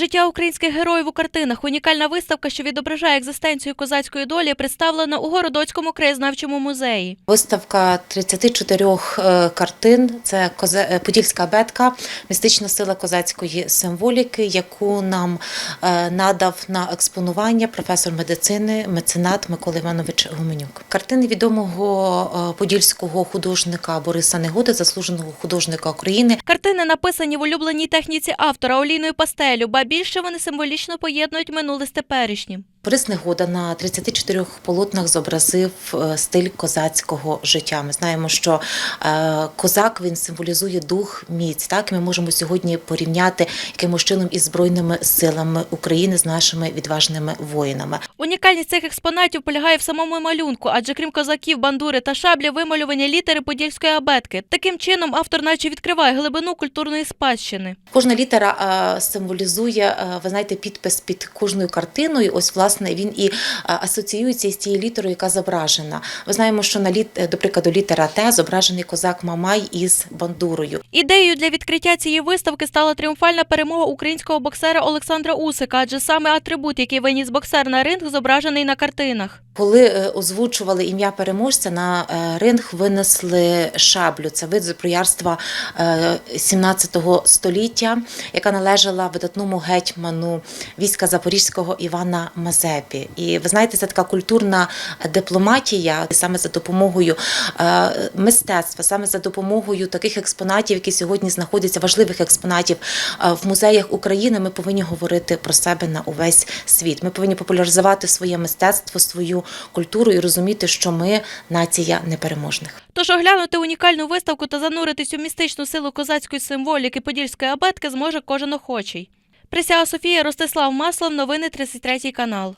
Життя українських героїв у картинах. Унікальна виставка, що відображає екзистенцію козацької долі, представлена у Городоцькому краєзнавчому музеї. Виставка 34 е, картин. Це е, подільська абетка, містична сила козацької символіки, яку нам е, надав на експонування професор медицини, меценат Микола Іванович Гуменюк. Картини відомого подільського художника Бориса Негоди, заслуженого художника України, Картини написані в улюбленій техніці автора олійною пастелю, більше вони символічно поєднують минуле з теперішнім. Борис Негода на 34 полотнах зобразив е, стиль козацького життя. Ми знаємо, що е, козак він символізує дух, міць. Так ми можемо сьогодні порівняти якимось чином із збройними силами України з нашими відважними воїнами. Унікальність цих експонатів полягає в самому малюнку, адже крім козаків, бандури та шаблі, вималювані літери подільської абетки. Таким чином автор наче відкриває глибину культурної спадщини. Кожна літера е, символізує, ви знаєте, підпис під кожною картиною. Ось власне він і е, асоціюється з тією літерою, яка зображена. Ми знаємо, що на літ, е, до прикладу, літера Т зображений козак Мамай із бандурою. Ідеєю для відкриття цієї виставки стала тріумфальна перемога українського боксера Олександра Усика, адже саме атрибут, який виніс боксер на ринг, зображений на картинах. Коли е, озвучували ім'я переможця, на е, ринг винесли шаблю. Це вид зброярства е, 17 століття, яка належала видатному гетьману війська Запорізького Івана Мазепі. І ви знаєте, це така культурна дипломатія саме за допомогою е, мистецтва, саме за допомогою таких експонатів, які сьогодні знаходяться важливих експонатів е, в музеях України. Ми повинні говорити про себе на увесь світ. Ми повинні популяризувати своє мистецтво, свою культуру і розуміти, що ми нація непереможних. Тож оглянути унікальну виставку та зануритись у містичну силу козацької символіки подільської абетки зможе кожен охочий. Присяга Софія Ростислав Маслов, новини 33 канал.